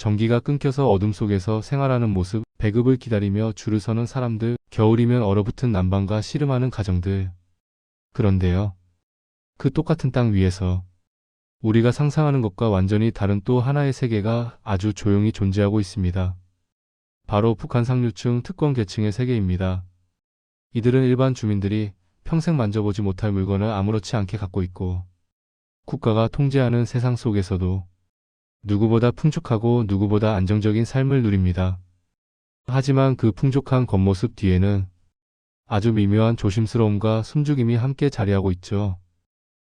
전기가 끊겨서 어둠 속에서 생활하는 모습, 배급을 기다리며 줄을 서는 사람들, 겨울이면 얼어붙은 난방과 씨름하는 가정들. 그런데요. 그 똑같은 땅 위에서 우리가 상상하는 것과 완전히 다른 또 하나의 세계가 아주 조용히 존재하고 있습니다. 바로 북한 상류층 특권 계층의 세계입니다. 이들은 일반 주민들이 평생 만져보지 못할 물건을 아무렇지 않게 갖고 있고 국가가 통제하는 세상 속에서도 누구보다 풍족하고 누구보다 안정적인 삶을 누립니다. 하지만 그 풍족한 겉모습 뒤에는 아주 미묘한 조심스러움과 숨죽임이 함께 자리하고 있죠.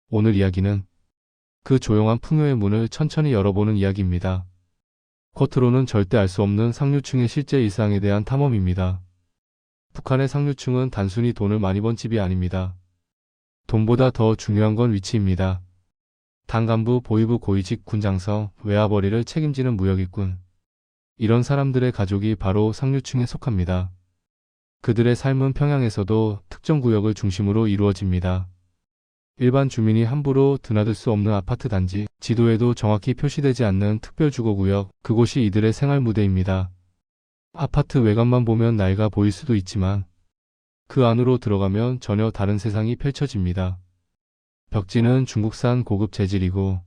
오늘 이야기는 그 조용한 풍요의 문을 천천히 열어보는 이야기입니다. 겉으로는 절대 알 수 없는 상류층의 실제 일상에 대한 탐험입니다. 북한의 상류층은 단순히 돈을 많이 번 집이 아닙니다. 돈보다 더 중요한 건 위치입니다. 당간부, 보위부, 고위직, 군장성, 외화벌이를 책임지는 무역일꾼. 이런 사람들의 가족이 바로 상류층에 속합니다. 그들의 삶은 평양에서도 특정 구역을 중심으로 이루어집니다. 일반 주민이 함부로 드나들 수 없는 아파트 단지, 지도에도 정확히 표시되지 않는 특별주거구역, 그곳이 이들의 생활 무대입니다. 아파트 외관만 보면 낡아 보일 수도 있지만 그 안으로 들어가면 전혀 다른 세상이 펼쳐집니다. 벽지는 중국산 고급 재질이고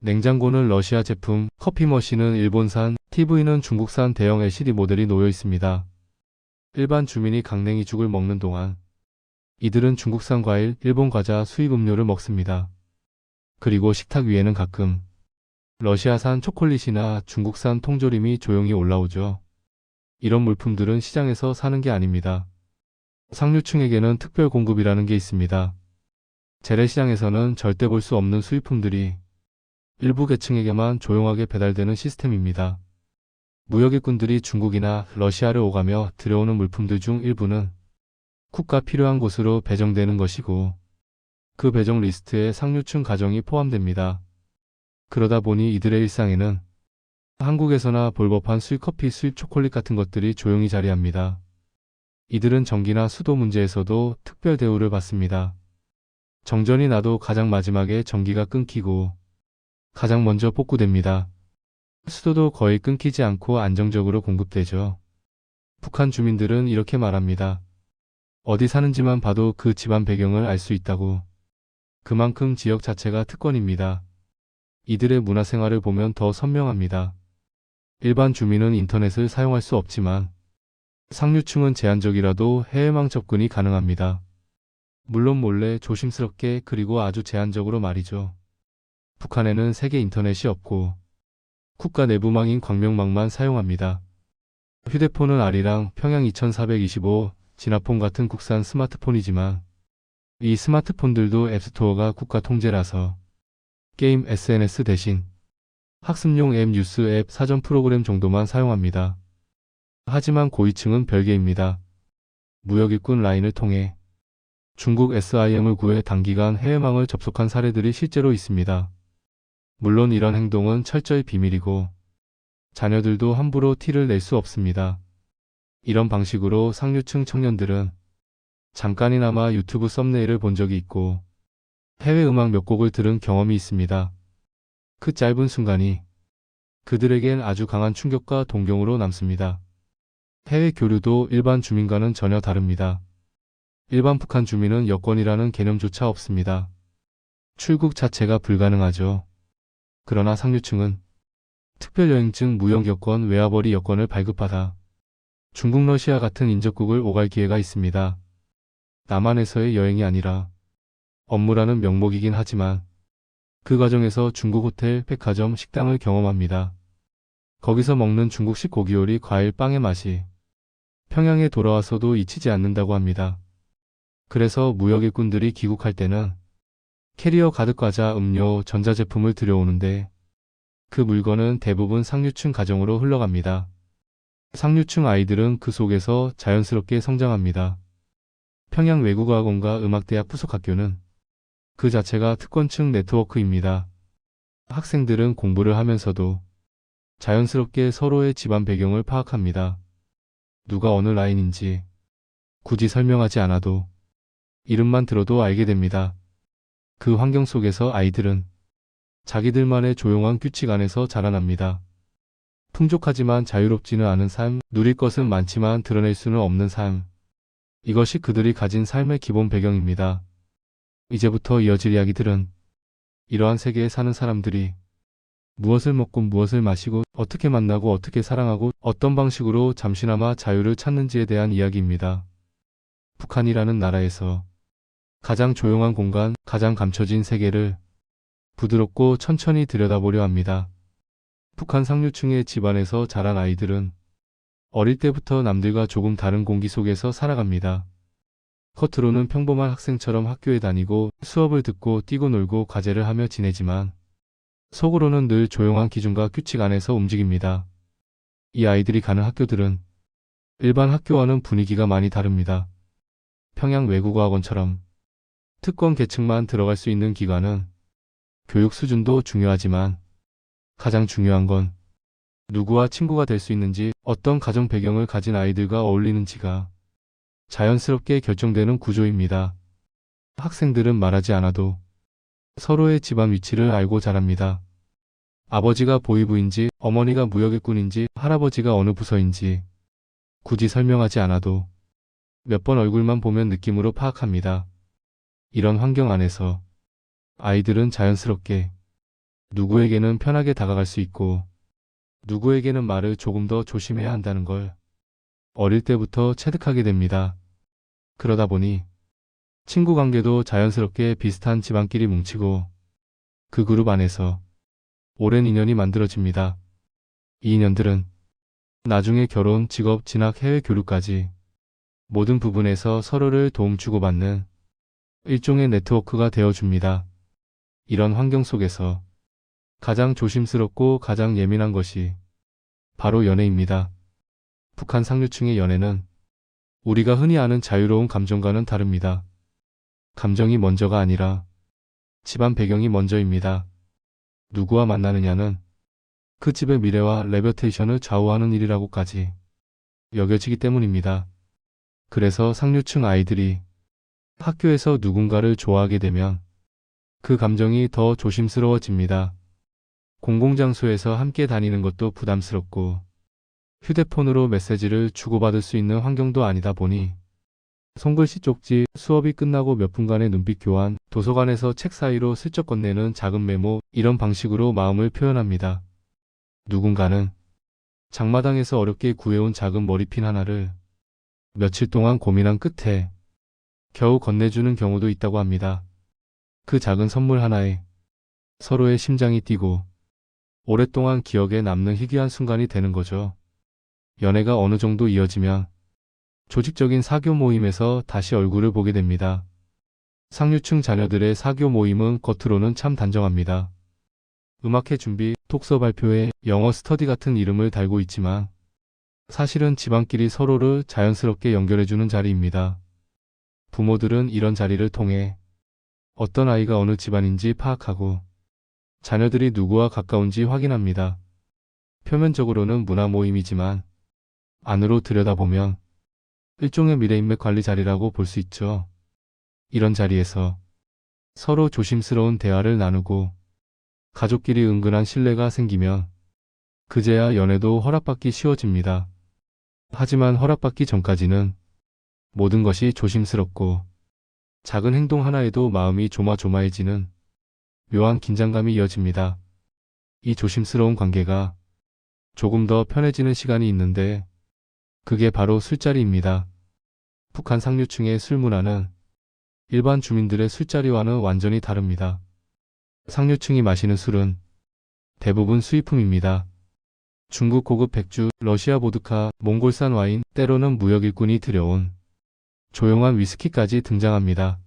냉장고는 러시아 제품, 커피 머신은 일본산, TV는 중국산 대형 LCD 모델이 놓여 있습니다. 일반 주민이 강냉이 죽을 먹는 동안 이들은 중국산 과일, 일본 과자, 수입 음료를 먹습니다. 그리고 식탁 위에는 가끔 러시아산 초콜릿이나 중국산 통조림이 조용히 올라오죠. 이런 물품들은 시장에서 사는 게 아닙니다. 상류층에게는 특별 공급이라는 게 있습니다. 재래시장에서는 절대 볼 수 없는 수입품들이 일부 계층에게만 조용하게 배달되는 시스템입니다. 무역일꾼들이 중국이나 러시아를 오가며 들여오는 물품들 중 일부는 국가 필요한 곳으로 배정되는 것이고 그 배정 리스트에 상류층 가정이 포함됩니다. 그러다 보니 이들의 일상에는 한국에서나 볼 법한 수입 커피, 수입 초콜릿 같은 것들이 조용히 자리합니다. 이들은 전기나 수도 문제에서도 특별 대우를 받습니다. 정전이 나도 가장 마지막에 전기가 끊기고 가장 먼저 복구됩니다. 수도도 거의 끊기지 않고 안정적으로 공급되죠. 북한 주민들은 이렇게 말합니다. 어디 사는지만 봐도 그 집안 배경을 알 수 있다고. 그만큼 지역 자체가 특권입니다. 이들의 문화생활을 보면 더 선명합니다. 일반 주민은 인터넷을 사용할 수 없지만 상류층은 제한적이라도 해외망 접근이 가능합니다. 물론 몰래 조심스럽게 그리고 아주 제한적으로 말이죠. 북한에는 세계 인터넷이 없고 국가 내부망인 광명망만 사용합니다. 휴대폰은 아리랑 평양 2425 진화폰 같은 국산 스마트폰이지만 이 스마트폰들도 앱스토어가 국가 통제라서 게임 SNS 대신 학습용 앱 뉴스 앱 사전 프로그램 정도만 사용합니다. 하지만 고위층은 별개입니다. 무역일꾼 라인을 통해 중국 SIM을 구해 단기간 해외망을 접속한 사례들이 실제로 있습니다. 물론 이런 행동은 철저히 비밀이고 자녀들도 함부로 티를 낼 수 없습니다. 이런 방식으로 상류층 청년들은 잠깐이나마 유튜브 썸네일을 본 적이 있고 해외 음악 몇 곡을 들은 경험이 있습니다. 그 짧은 순간이 그들에겐 아주 강한 충격과 동경으로 남습니다. 해외 교류도 일반 주민과는 전혀 다릅니다. 일반 북한 주민은 여권이라는 개념조차 없습니다. 출국 자체가 불가능하죠. 그러나 상류층은 특별여행증 무역여권 외화벌이 여권을 발급받아 중국 러시아 같은 인접국을 오갈 기회가 있습니다. 남한에서의 여행이 아니라 업무라는 명목이긴 하지만 그 과정에서 중국 호텔, 백화점, 식당을 경험합니다. 거기서 먹는 중국식 고기 요리, 과일, 빵의 맛이 평양에 돌아와서도 잊히지 않는다고 합니다. 그래서 무역일꾼들이 귀국할 때는 캐리어 가득 과자, 음료, 전자제품을 들여오는데 그 물건은 대부분 상류층 가정으로 흘러갑니다. 상류층 아이들은 그 속에서 자연스럽게 성장합니다. 평양 외국어학원과 음악대학附属학교는 그 자체가 특권층 네트워크입니다. 학생들은 공부를 하면서도 자연스럽게 서로의 집안 배경을 파악합니다. 누가 어느 라인인지 굳이 설명하지 않아도 이름만 들어도 알게 됩니다. 그 환경 속에서 아이들은 자기들만의 조용한 규칙 안에서 자라납니다. 풍족하지만 자유롭지는 않은 삶, 누릴 것은 많지만 드러낼 수는 없는 삶. 이것이 그들이 가진 삶의 기본 배경입니다. 이제부터 이어질 이야기들은 이러한 세계에 사는 사람들이 무엇을 먹고 무엇을 마시고 어떻게 만나고 어떻게 사랑하고 어떤 방식으로 잠시나마 자유를 찾는지에 대한 이야기입니다. 북한이라는 나라에서 가장 조용한 공간, 가장 감춰진 세계를 부드럽고 천천히 들여다보려 합니다. 북한 상류층의 집안에서 자란 아이들은 어릴 때부터 남들과 조금 다른 공기 속에서 살아갑니다. 겉으로는 평범한 학생처럼 학교에 다니고 수업을 듣고 뛰고 놀고 과제를 하며 지내지만 속으로는 늘 조용한 기준과 규칙 안에서 움직입니다. 이 아이들이 가는 학교들은 일반 학교와는 분위기가 많이 다릅니다. 평양 외국어학원처럼 특권 계층만 들어갈 수 있는 기관은 교육 수준도 중요하지만 가장 중요한 건 누구와 친구가 될 수 있는지 어떤 가정 배경을 가진 아이들과 어울리는지가 자연스럽게 결정되는 구조입니다. 학생들은 말하지 않아도 서로의 집안 위치를 알고 자랍니다. 아버지가 보이부인지 어머니가 무역일꾼인지 할아버지가 어느 부서인지 굳이 설명하지 않아도 몇 번 얼굴만 보면 느낌으로 파악합니다. 이런 환경 안에서 아이들은 자연스럽게 누구에게는 편하게 다가갈 수 있고 누구에게는 말을 조금 더 조심해야 한다는 걸 어릴 때부터 체득하게 됩니다. 그러다 보니 친구 관계도 자연스럽게 비슷한 집안끼리 뭉치고 그 그룹 안에서 오랜 인연이 만들어집니다. 이 인연들은 나중에 결혼, 직업, 진학, 해외 교류까지 모든 부분에서 서로를 도움 주고받는 일종의 네트워크가 되어줍니다. 이런 환경 속에서 가장 조심스럽고 가장 예민한 것이 바로 연애입니다. 북한 상류층의 연애는 우리가 흔히 아는 자유로운 감정과는 다릅니다. 감정이 먼저가 아니라 집안 배경이 먼저입니다. 누구와 만나느냐는 그 집의 미래와 레버테이션을 좌우하는 일이라고까지 여겨지기 때문입니다. 그래서 상류층 아이들이 학교에서 누군가를 좋아하게 되면 그 감정이 더 조심스러워집니다. 공공장소에서 함께 다니는 것도 부담스럽고 휴대폰으로 메시지를 주고받을 수 있는 환경도 아니다 보니 손글씨 쪽지, 수업이 끝나고 몇 분간의 눈빛 교환, 도서관에서 책 사이로 슬쩍 건네는 작은 메모 이런 방식으로 마음을 표현합니다. 누군가는 장마당에서 어렵게 구해온 작은 머리핀 하나를 며칠 동안 고민한 끝에 겨우 건네주는 경우도 있다고 합니다. 그 작은 선물 하나에 서로의 심장이 뛰고 오랫동안 기억에 남는 희귀한 순간이 되는 거죠. 연애가 어느 정도 이어지면 조직적인 사교 모임에서 다시 얼굴을 보게 됩니다. 상류층 자녀들의 사교 모임은 겉으로는 참 단정합니다. 음악회 준비, 독서 발표회, 영어 스터디 같은 이름을 달고 있지만 사실은 집안끼리 서로를 자연스럽게 연결해주는 자리입니다. 부모들은 이런 자리를 통해 어떤 아이가 어느 집안인지 파악하고 자녀들이 누구와 가까운지 확인합니다. 표면적으로는 문화 모임이지만 안으로 들여다보면 일종의 미래인맥 관리 자리라고 볼 수 있죠. 이런 자리에서 서로 조심스러운 대화를 나누고 가족끼리 은근한 신뢰가 생기면 그제야 연애도 허락받기 쉬워집니다. 하지만 허락받기 전까지는 모든 것이 조심스럽고 작은 행동 하나에도 마음이 조마조마해지는 묘한 긴장감이 이어집니다. 이 조심스러운 관계가 조금 더 편해지는 시간이 있는데 그게 바로 술자리입니다. 북한 상류층의 술 문화는 일반 주민들의 술자리와는 완전히 다릅니다. 상류층이 마시는 술은 대부분 수입품입니다. 중국 고급 백주, 러시아 보드카, 몽골산 와인, 때로는 무역 일꾼이 들여온 조용한 위스키까지 등장합니다.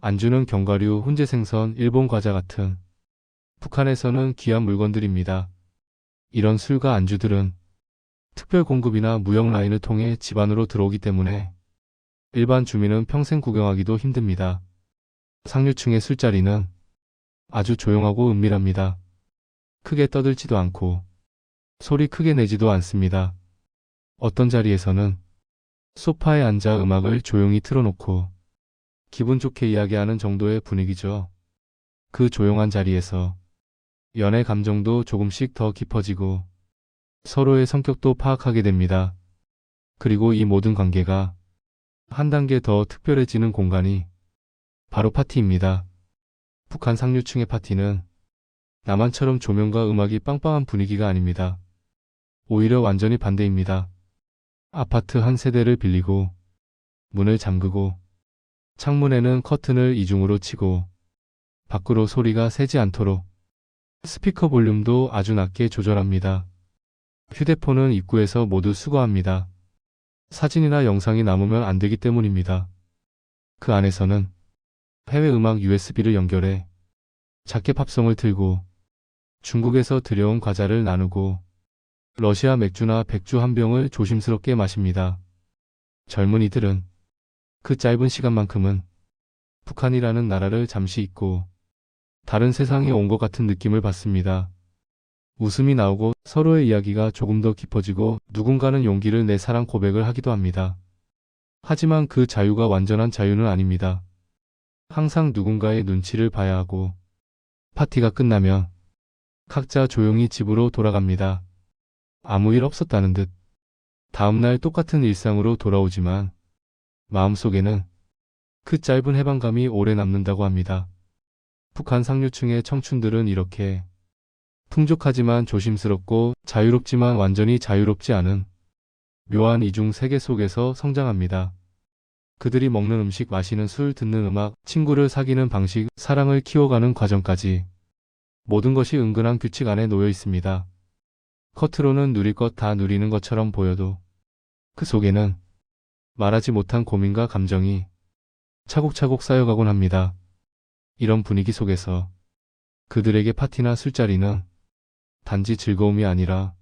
안주는 견과류, 훈제 생선, 일본 과자 같은 북한에서는 귀한 물건들입니다. 이런 술과 안주들은 특별 공급이나 무역 라인을 통해 집안으로 들어오기 때문에 일반 주민은 평생 구경하기도 힘듭니다. 상류층의 술자리는 아주 조용하고 은밀합니다. 크게 떠들지도 않고 소리 크게 내지도 않습니다. 어떤 자리에서는 소파에 앉아 음악을 조용히 틀어놓고 기분 좋게 이야기하는 정도의 분위기죠. 그 조용한 자리에서 연애 감정도 조금씩 더 깊어지고 서로의 성격도 파악하게 됩니다. 그리고 이 모든 관계가 한 단계 더 특별해지는 공간이 바로 파티입니다. 북한 상류층의 파티는 남한처럼 조명과 음악이 빵빵한 분위기가 아닙니다. 오히려 완전히 반대입니다. 아파트 한 세대를 빌리고 문을 잠그고 창문에는 커튼을 이중으로 치고 밖으로 소리가 새지 않도록 스피커 볼륨도 아주 낮게 조절합니다. 휴대폰은 입구에서 모두 수거합니다. 사진이나 영상이 남으면 안 되기 때문입니다. 그 안에서는 해외 음악 USB를 연결해 작게 팝송을 틀고 중국에서 들여온 과자를 나누고 러시아 맥주나 백주 한 병을 조심스럽게 마십니다. 젊은이들은 그 짧은 시간만큼은 북한이라는 나라를 잠시 잊고 다른 세상에 온 것 같은 느낌을 받습니다. 웃음이 나오고 서로의 이야기가 조금 더 깊어지고 누군가는 용기를 내 사랑 고백을 하기도 합니다. 하지만 그 자유가 완전한 자유는 아닙니다. 항상 누군가의 눈치를 봐야 하고 파티가 끝나면 각자 조용히 집으로 돌아갑니다. 아무 일 없었다는 듯 다음날 똑같은 일상으로 돌아오지만 마음속에는 그 짧은 해방감이 오래 남는다고 합니다. 북한 상류층의 청춘들은 이렇게 풍족하지만 조심스럽고 자유롭지만 완전히 자유롭지 않은 묘한 이중 세계 속에서 성장합니다. 그들이 먹는 음식, 마시는 술, 듣는 음악, 친구를 사귀는 방식, 사랑을 키워가는 과정까지 모든 것이 은근한 규칙 안에 놓여 있습니다. 겉으로는 누릴 것 다 누리는 것처럼 보여도 그 속에는 말하지 못한 고민과 감정이 차곡차곡 쌓여가곤 합니다. 이런 분위기 속에서 그들에게 파티나 술자리는 단지 즐거움이 아니라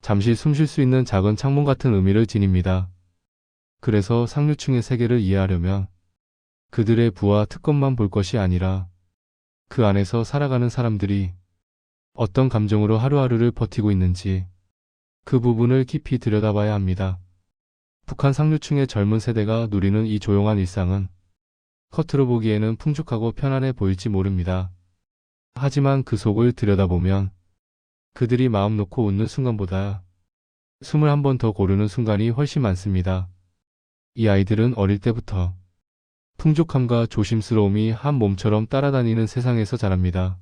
잠시 숨 쉴 수 있는 작은 창문 같은 의미를 지닙니다. 그래서 상류층의 세계를 이해하려면 그들의 부와 특권만 볼 것이 아니라 그 안에서 살아가는 사람들이 어떤 감정으로 하루하루를 버티고 있는지 그 부분을 깊이 들여다봐야 합니다. 북한 상류층의 젊은 세대가 누리는 이 조용한 일상은 겉으로 보기에는 풍족하고 편안해 보일지 모릅니다. 하지만 그 속을 들여다보면 그들이 마음 놓고 웃는 순간보다 숨을 한 번 더 고르는 순간이 훨씬 많습니다. 이 아이들은 어릴 때부터 풍족함과 조심스러움이 한 몸처럼 따라다니는 세상에서 자랍니다.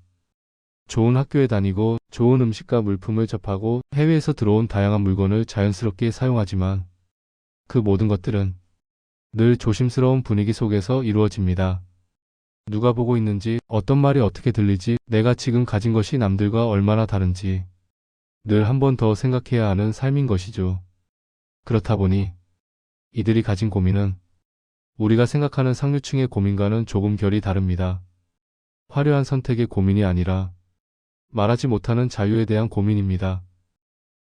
좋은 학교에 다니고 좋은 음식과 물품을 접하고 해외에서 들어온 다양한 물건을 자연스럽게 사용하지만 그 모든 것들은 늘 조심스러운 분위기 속에서 이루어집니다. 누가 보고 있는지, 어떤 말이 어떻게 들리지, 내가 지금 가진 것이 남들과 얼마나 다른지 늘 한 번 더 생각해야 하는 삶인 것이죠. 그렇다 보니 이들이 가진 고민은 우리가 생각하는 상류층의 고민과는 조금 결이 다릅니다. 화려한 선택의 고민이 아니라 말하지 못하는 자유에 대한 고민입니다.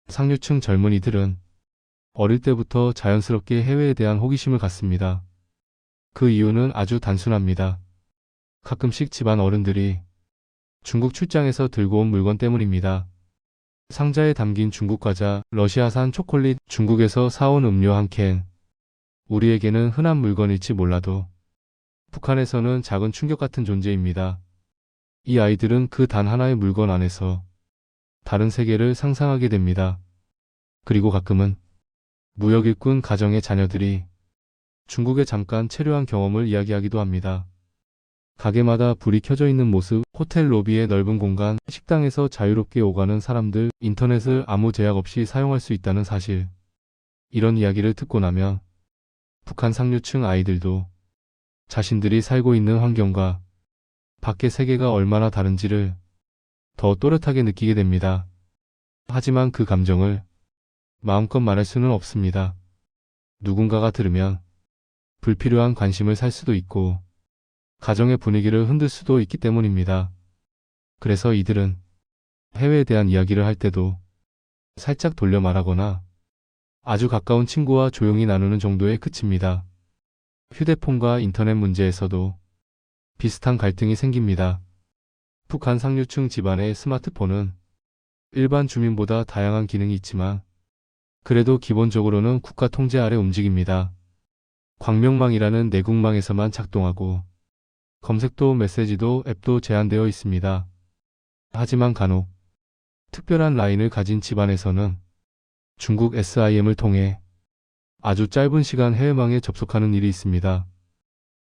상류층 젊은이들은 어릴 때부터 자연스럽게 해외에 대한 호기심을 갖습니다. 그 이유는 아주 단순합니다. 가끔씩 집안 어른들이 중국 출장에서 들고 온 물건 때문입니다. 상자에 담긴 중국 과자, 러시아산 초콜릿, 중국에서 사온 음료 한 캔. 우리에게는 흔한 물건일지 몰라도 북한에서는 작은 충격 같은 존재입니다. 이 아이들은 그 단 하나의 물건 안에서 다른 세계를 상상하게 됩니다. 그리고 가끔은 무역 일꾼 가정의 자녀들이 중국에 잠깐 체류한 경험을 이야기하기도 합니다. 가게마다 불이 켜져 있는 모습, 호텔 로비의 넓은 공간, 식당에서 자유롭게 오가는 사람들, 인터넷을 아무 제약 없이 사용할 수 있다는 사실. 이런 이야기를 듣고 나면 북한 상류층 아이들도 자신들이 살고 있는 환경과 밖의 세계가 얼마나 다른지를 더 또렷하게 느끼게 됩니다. 하지만 그 감정을 마음껏 말할 수는 없습니다. 누군가가 들으면 불필요한 관심을 살 수도 있고 가정의 분위기를 흔들 수도 있기 때문입니다. 그래서 이들은 해외에 대한 이야기를 할 때도 살짝 돌려 말하거나 아주 가까운 친구와 조용히 나누는 정도에 그칩니다. 휴대폰과 인터넷 문제에서도 비슷한 갈등이 생깁니다. 북한 상류층 집안의 스마트폰은 일반 주민보다 다양한 기능이 있지만 그래도 기본적으로는 국가 통제 아래 움직입니다. 광명망이라는 내국망에서만 작동하고 검색도 메시지도 앱도 제한되어 있습니다. 하지만 간혹 특별한 라인을 가진 집안에서는 중국 SIM을 통해 아주 짧은 시간 해외망에 접속하는 일이 있습니다.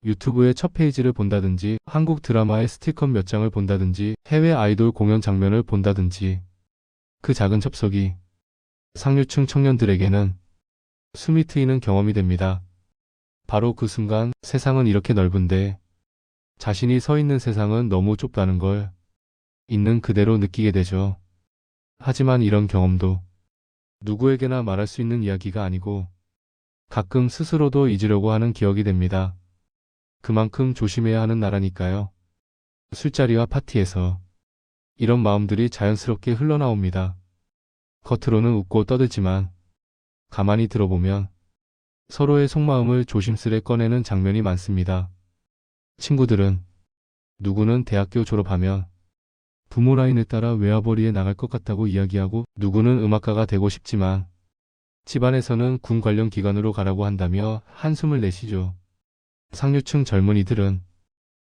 유튜브의 첫 페이지를 본다든지 한국 드라마의 스티커 몇 장을 본다든지 해외 아이돌 공연 장면을 본다든지 그 작은 접속이 상류층 청년들에게는 숨이 트이는 경험이 됩니다. 바로 그 순간 세상은 이렇게 넓은데 자신이 서 있는 세상은 너무 좁다는 걸 있는 그대로 느끼게 되죠. 하지만 이런 경험도 누구에게나 말할 수 있는 이야기가 아니고 가끔 스스로도 잊으려고 하는 기억이 됩니다. 그만큼 조심해야 하는 나라니까요. 술자리와 파티에서 이런 마음들이 자연스럽게 흘러나옵니다. 겉으로는 웃고 떠들지만 가만히 들어보면 서로의 속마음을 조심스레 꺼내는 장면이 많습니다. 친구들은 누구는 대학교 졸업하면 부모 라인을 따라 외화벌이에 나갈 것 같다고 이야기하고 누구는 음악가가 되고 싶지만 집안에서는 군 관련 기관으로 가라고 한다며 한숨을 내쉬죠. 상류층 젊은이들은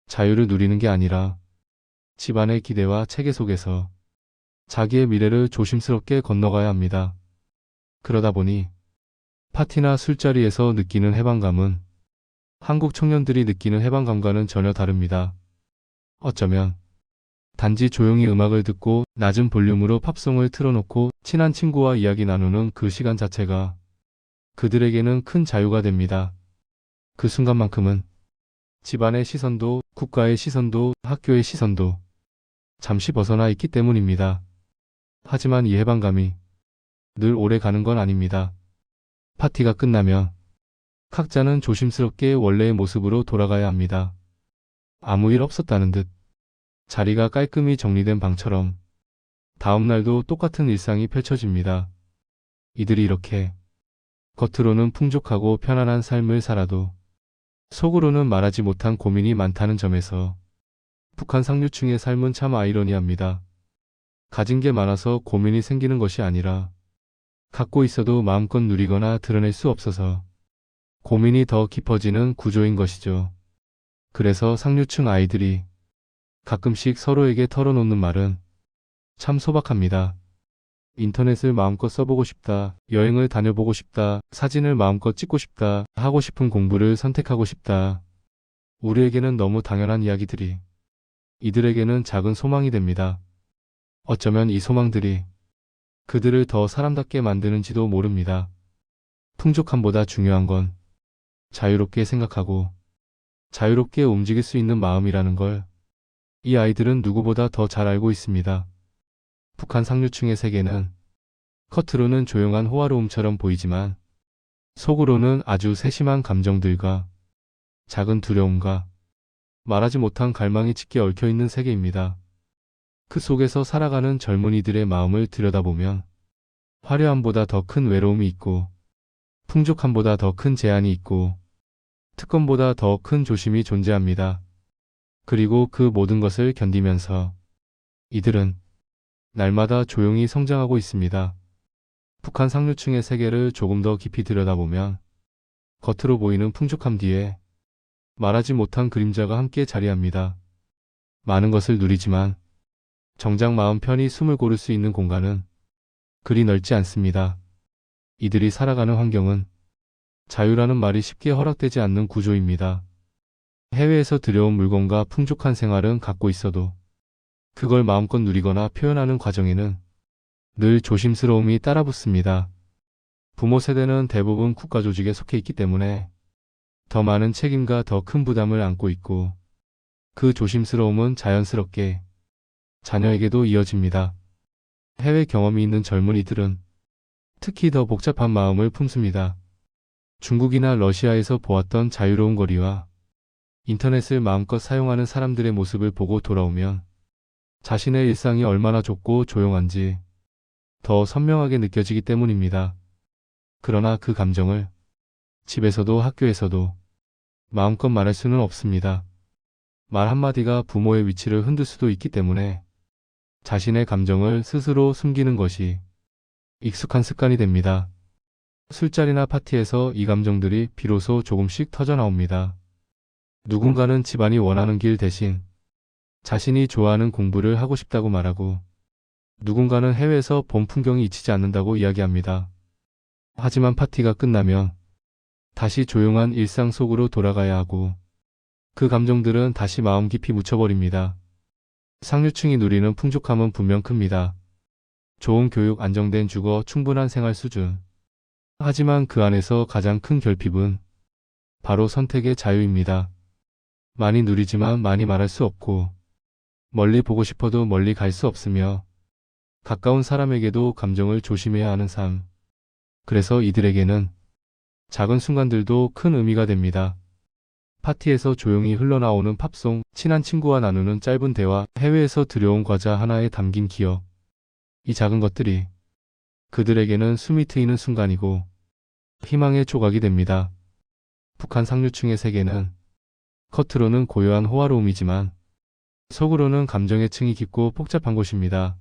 자유를 누리는 게 아니라 집안의 기대와 체계 속에서 자기의 미래를 조심스럽게 건너가야 합니다. 그러다 보니 파티나 술자리에서 느끼는 해방감은 한국 청년들이 느끼는 해방감과는 전혀 다릅니다. 어쩌면 단지 조용히 음악을 듣고 낮은 볼륨으로 팝송을 틀어놓고 친한 친구와 이야기 나누는 그 시간 자체가 그들에게는 큰 자유가 됩니다. 그 순간만큼은 집안의 시선도 국가의 시선도 학교의 시선도 잠시 벗어나 있기 때문입니다. 하지만 이 해방감이 늘 오래 가는 건 아닙니다. 파티가 끝나면 각자는 조심스럽게 원래의 모습으로 돌아가야 합니다. 아무 일 없었다는 듯 자리가 깔끔히 정리된 방처럼 다음 날도 똑같은 일상이 펼쳐집니다. 이들이 이렇게 겉으로는 풍족하고 편안한 삶을 살아도 속으로는 말하지 못한 고민이 많다는 점에서 북한 상류층의 삶은 참 아이러니합니다. 가진 게 많아서 고민이 생기는 것이 아니라 갖고 있어도 마음껏 누리거나 드러낼 수 없어서 고민이 더 깊어지는 구조인 것이죠. 그래서 상류층 아이들이 가끔씩 서로에게 털어놓는 말은 참 소박합니다. 인터넷을 마음껏 써보고 싶다, 여행을 다녀보고 싶다, 사진을 마음껏 찍고 싶다, 하고 싶은 공부를 선택하고 싶다. 우리에게는 너무 당연한 이야기들이 이들에게는 작은 소망이 됩니다. 어쩌면 이 소망들이 그들을 더 사람답게 만드는지도 모릅니다. 풍족함보다 중요한 건 자유롭게 생각하고 자유롭게 움직일 수 있는 마음이라는 걸 이 아이들은 누구보다 더 잘 알고 있습니다. 북한 상류층의 세계는 겉으로는 조용한 호화로움처럼 보이지만 속으로는 아주 세심한 감정들과 작은 두려움과 말하지 못한 갈망이 짙게 얽혀 있는 세계입니다. 그 속에서 살아가는 젊은이들의 마음을 들여다보면 화려함보다 더 큰 외로움이 있고 풍족함보다 더 큰 제한이 있고 특권보다 더 큰 조심이 존재합니다. 그리고 그 모든 것을 견디면서 이들은 날마다 조용히 성장하고 있습니다. 북한 상류층의 세계를 조금 더 깊이 들여다보면 겉으로 보이는 풍족함 뒤에 말하지 못한 그림자가 함께 자리합니다. 많은 것을 누리지만 정작 마음 편히 숨을 고를 수 있는 공간은 그리 넓지 않습니다. 이들이 살아가는 환경은 자유라는 말이 쉽게 허락되지 않는 구조입니다. 해외에서 들여온 물건과 풍족한 생활은 갖고 있어도 그걸 마음껏 누리거나 표현하는 과정에는 늘 조심스러움이 따라붙습니다. 부모 세대는 대부분 국가 조직에 속해 있기 때문에 더 많은 책임과 더 큰 부담을 안고 있고 그 조심스러움은 자연스럽게 자녀에게도 이어집니다. 해외 경험이 있는 젊은이들은 특히 더 복잡한 마음을 품습니다. 중국이나 러시아에서 보았던 자유로운 거리와 인터넷을 마음껏 사용하는 사람들의 모습을 보고 돌아오면 자신의 일상이 얼마나 좁고 조용한지 더 선명하게 느껴지기 때문입니다. 그러나 그 감정을 집에서도 학교에서도 마음껏 말할 수는 없습니다. 말 한마디가 부모의 위치를 흔들 수도 있기 때문에 자신의 감정을 스스로 숨기는 것이 익숙한 습관이 됩니다. 술자리나 파티에서 이 감정들이 비로소 조금씩 터져 나옵니다. 누군가는 집안이 원하는 길 대신 자신이 좋아하는 공부를 하고 싶다고 말하고 누군가는 해외에서 본 풍경이 잊히지 않는다고 이야기합니다. 하지만 파티가 끝나면 다시 조용한 일상 속으로 돌아가야 하고 그 감정들은 다시 마음 깊이 묻혀버립니다. 상류층이 누리는 풍족함은 분명 큽니다. 좋은 교육, 안정된 주거, 충분한 생활 수준. 하지만 그 안에서 가장 큰 결핍은 바로 선택의 자유입니다. 많이 누리지만 많이 말할 수 없고 멀리 보고 싶어도 멀리 갈 수 없으며 가까운 사람에게도 감정을 조심해야 하는 삶. 그래서 이들에게는 작은 순간들도 큰 의미가 됩니다. 파티에서 조용히 흘러나오는 팝송, 친한 친구와 나누는 짧은 대화, 해외에서 들여온 과자 하나에 담긴 기억. 이 작은 것들이 그들에게는 숨이 트이는 순간이고 희망의 조각이 됩니다. 북한 상류층의 세계는 겉으로는 고요한 호화로움이지만 속으로는 감정의 층이 깊고 복잡한 곳입니다.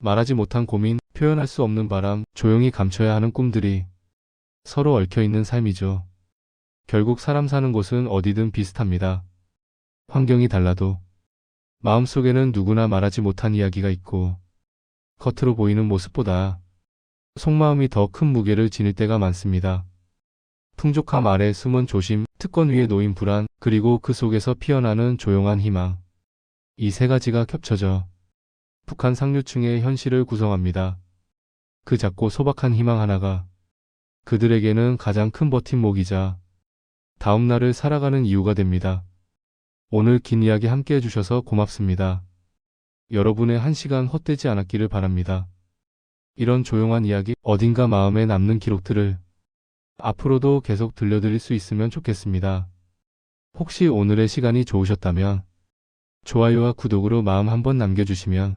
말하지 못한 고민, 표현할 수 없는 바람, 조용히 감춰야 하는 꿈들이 서로 얽혀 있는 삶이죠. 결국 사람 사는 곳은 어디든 비슷합니다. 환경이 달라도 마음속에는 누구나 말하지 못한 이야기가 있고 겉으로 보이는 모습보다 속마음이 더 큰 무게를 지닐 때가 많습니다. 풍족함 아래 숨은 조심, 특권 위에 놓인 불안, 그리고 그 속에서 피어나는 조용한 희망. 이 세 가지가 겹쳐져 북한 상류층의 현실을 구성합니다. 그 작고 소박한 희망 하나가 그들에게는 가장 큰 버팀목이자 다음 날을 살아가는 이유가 됩니다. 오늘 긴 이야기 함께 해주셔서 고맙습니다. 여러분의 한 시간 헛되지 않았기를 바랍니다. 이런 조용한 이야기, 어딘가 마음에 남는 기록들을 앞으로도 계속 들려드릴 수 있으면 좋겠습니다. 혹시 오늘의 시간이 좋으셨다면 좋아요와 구독으로 마음 한번 남겨주시면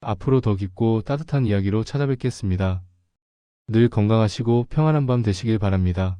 앞으로 더 깊고 따뜻한 이야기로 찾아뵙겠습니다. 늘 건강하시고 평안한 밤 되시길 바랍니다.